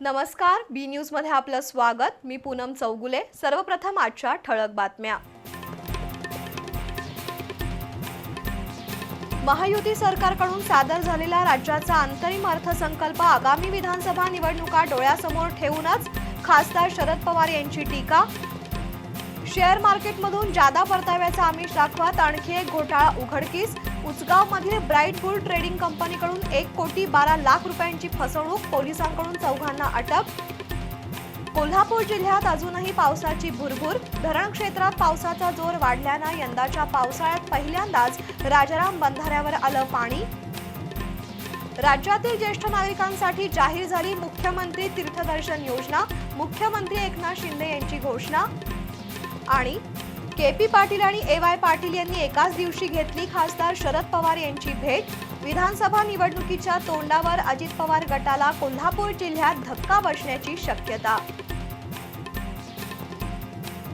नमस्कार बी न्यूजमध्ये आपलं स्वागत. मी पूनम चौगुले. सर्वप्रथम आजच्या ठळक बातम्या. महायुती सरकारकडून सादर झालेला राज्याचा अंतरिम अर्थसंकल्प आगामी विधानसभा निवडणुका डोळ्यासमोर ठेवूनच खासदार शरद पवार यांची टीका. शेअर मार्केटमधून जादा परताव्याचा आमिष दाखवत आणखी एक घोटाळा उघडकीस. उचगावमधील ब्राईट बुल ट्रेडिंग कंपनीकडून एक कोटी बारा लाख रुपयांची फसवणूक पोलिसांकडून चौघांना अटक. कोल्हापूर जिल्ह्यात अजूनही पावसाची भुरभुर. धरण क्षेत्रात पावसाचा जोर वाढल्यानं यंदाच्या पावसाळ्यात पहिल्यांदाच राजाराम बंधाऱ्यावर आलं पाणी. राज्यातील ज्येष्ठ नागरिकांसाठी जाहीर झाली मुख्यमंत्री तीर्थदर्शन योजना. मुख्यमंत्री एकनाथ शिंदे यांची घोषणा. आणि के पी पाटील आणि ए वाय पाटील यांनी एकाच दिवशी घेतली खासदार शरद पवार यांची भेट. विधानसभा निवडणुकीच्या तोंडावर अजित पवार गटाला कोल्हापूर जिल्ह्यात धक्का बसण्याची शक्यता.